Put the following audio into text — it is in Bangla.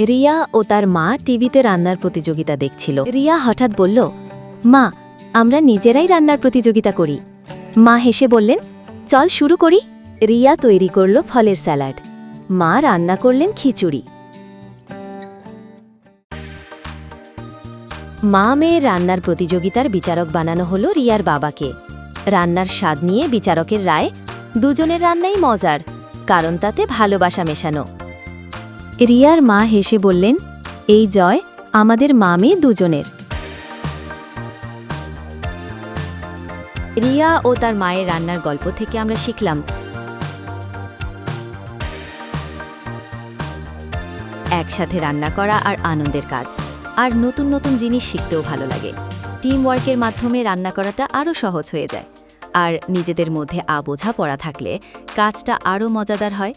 রিয়া ও তার মা টিভিতে রান্নার প্রতিযোগিতা দেখছিল। রিয়া হঠাৎ বলল, মা, আমরা নিজেরাই রান্নার প্রতিযোগিতা করি। মা হেসে বললেন, চল শুরু করি। রিয়া তৈরি করল ফলের স্যালাড। মা রান্না করলেন খিচুড়ি। মা মেয়ের রান্নার প্রতিযোগিতার বিচারক বানানো হলো রিয়ার বাবাকে। রান্নার স্বাদ নিয়ে বিচারকের রায়, দুজনের রান্নাই মজার, কারণ তাতে ভালোবাসা মেশানো। রিয়ার মা হেসে বললেন, এই জয় আমাদের মা মেয়ে দুজনের। রিয়া ও তার মায়ের রান্নার গল্প থেকে আমরা শিখলাম। একসাথে রান্না করা আর আনন্দের কাজ, আর নতুন নতুন জিনিস শিখতেও ভালো লাগে। টিম ওয়ার্কের মাধ্যমে রান্না করাটা আরও সহজ হয়ে যায়। আর নিজেদের মধ্যে আবোঝা পড়া থাকলে কাজটা আরও মজাদার হয়।